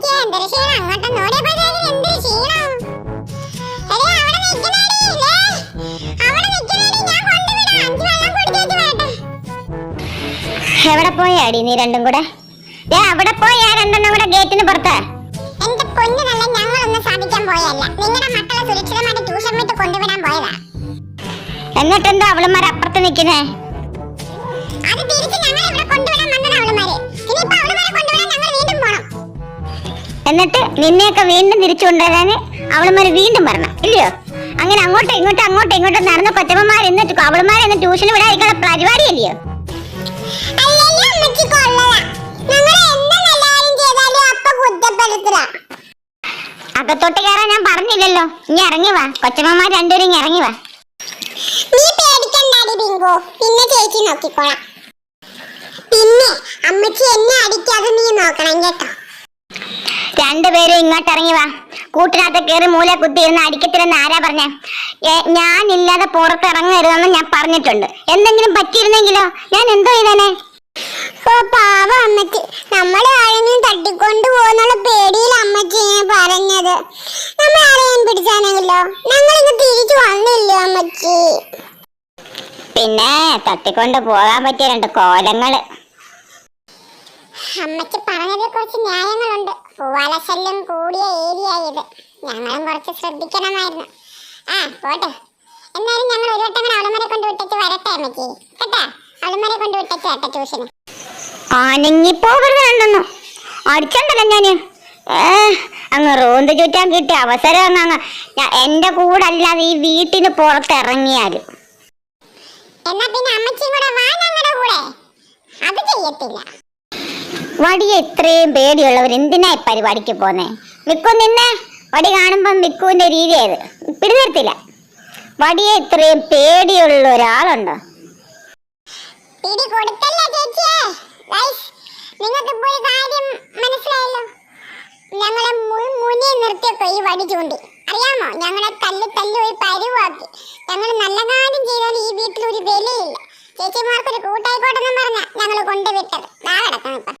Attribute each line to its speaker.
Speaker 1: ഭയങ്കര ക്ഷീണം? അങ്ങോട്ട് നോടിയപ്പോഴത്തേക്കും എന്ത് ക്ഷീണം.
Speaker 2: എവിടെ പോയാടി നീ രണ്ടും കൂടെ? ദേ അവിടെ പോയാ രണ്ടെണ്ണം കൂടെ ഗേറ്റിന് പുറത്ത്.
Speaker 1: എന്റെ പൊന്നു നല്ല ഞങ്ങളൊന്നും സാധിക്കാൻ പോയല്ല നിങ്ങളുടെ മക്കളെ സുരക്ഷിതമായിട്ട് ട്യൂഷൻ വിട്ട് കൊണ്ടുവിടാൻ പോയതാ.
Speaker 2: എന്നിട്ടെന്താ അവളുമാർ അപ്പുറത്ത് നിൽക്കുന്നേ?
Speaker 1: അത് തിരിച്ച്
Speaker 2: എന്നിട്ട് നിന്നെയൊക്കെ വീണ്ടും തിരിച്ചു കൊണ്ടുവരാന് അവളുമാര് വീണ്ടും വരണം. ഇല്ലയോ? അങ്ങനെ അങ്ങോട്ടും ഇങ്ങോട്ടും അങ്ങോട്ടും ഇങ്ങോട്ടും നടന്ന കൊച്ചമ്മമാർ എന്നിട്ട് അവളുമാരെ എന്ന് ട്യൂഷന് വിടാതിരിക്കുന്ന
Speaker 1: പരിപാടി അല്ലയോ
Speaker 2: അകത്തോട്ട് കയറാൻ ഞാൻ പറഞ്ഞില്ലല്ലോ. ഇനി ഇറങ്ങി വാ. കൊച്ചമ്മമാർ രണ്ടുപേരും ഇറങ്ങി വാ.
Speaker 1: നീ പേടിക്കണ്ടാടി ബിങ്കോ. പിന്നെ ചേച്ചി നോക്കിക്കോളാം. പിന്നെ അമ്മച്ചി എന്നെ അടിക്കാതെ നീ നോക്കണം കേട്ടോ.
Speaker 2: രണ്ടുപേരും ഇങ്ങോട്ട് ഇറങ്ങി വാ. കൂട്ടിനകത്ത് കയറി മൂല കുത്തി ഇരുന്ന് അടിക്കത്തില്ലെന്ന് ആരാ പറഞ്ഞ? ഞാനില്ലാതെ പുറത്ത് ഇറങ്ങരുതെന്ന് ഞാൻ പറഞ്ഞിട്ടുണ്ട്. എന്തെങ്കിലും പറ്റിയിരുന്നെങ്കിലോ? ഞാൻ എന്തോ ചെയ്തേനെ?
Speaker 1: ഓ പാവ അമ്മച്ചി. നമ്മളെ ആരെങ്കിലും തട്ടിക്കൊണ്ട് പോകുന്നുള്ള പേടിയിൽ അമ്മച്ചി പറഞ്ഞത്. നമ്മൾ ആരെയും പിടിച്ചാണെങ്കിലോ ഇന്ന് തിരിച്ചു വന്നില്ല അമ്മച്ചി?
Speaker 2: പിന്നെ തട്ടിക്കൊണ്ട് പോകാൻ പറ്റിയ രണ്ട് കോലങ്ങൾ.
Speaker 1: അമ്മച്ചി പറഞ്ഞതിൽ കുറച്ച് ന്യായങ്ങളുണ്ട്. പൂവാലശല്യം കൂടിയ ഏരിയ ഇത് ഞങ്ങളും കുറച്ച് ശ്രദ്ധിക്കണമായിരുന്നു. ആ പോട്ടെ. എന്നാലും ഞങ്ങൾ ഒരു വട്ടം കൂടെ അവളുമാരെ കൊണ്ട് വിട്ടേച്ച് വരട്ടെ അമ്മയ്ക്ക് കേട്ടാ? അവളുമാരെ കൊണ്ട് വിട്ടേച്ച് വരട്ടെ ട്യൂഷന്.
Speaker 2: ആനങ്ങിപ്പോകരുത് രണ്ടെണ്ണം അടിച്ചണ്ടല്ലോ ഞാൻ? ഏ, അങ്ങ് റോന്ത് ചുറ്റാൻ കിട്ടിയ അവസരം അങ്ങ് അങ്ങ് ഞാ- എന്റെ കൂടെ അല്ലാതെ ഈ വീട്ടിന് പുറത്തിറങ്ങിയാലും
Speaker 1: എന്നാ പിന്നെ അമ്മച്ചിയും കൂടെ വാ ഞങ്ങളുടെ കൂടെ. അത് ചെയ്യത്തില്ല.
Speaker 2: വടിയെ ഇത്രയും പേടിയുള്ളവർ എന്തിനാ ഈ പരിപാടിക്ക് പോന്നെ? വിക്കു നിന്നെ വടി കാണുമ്പം വിക്കുവിന്റെ രീതി ഏത്? പിടിനിർത്തില്ല. വടിയെ ഇത്രയും പേടിയുള്ള ഒരാളുണ്ടോ?
Speaker 1: പിടി കാര്യം മനസ്സിലായല്ലോ. ഞങ്ങളെ ഈ വടി ചൂണ്ടി. അറിയാമോ? ഞങ്ങളെ ഞങ്ങൾ ചെയ്താൽ ഈ വീട്ടിൽ ഒരു വിലയില്ല. ചേച്ചിമാർക്കൊരു കൊണ്ടുവിട്ടത് നാളെ കിടക്കണം ഇപ്പം.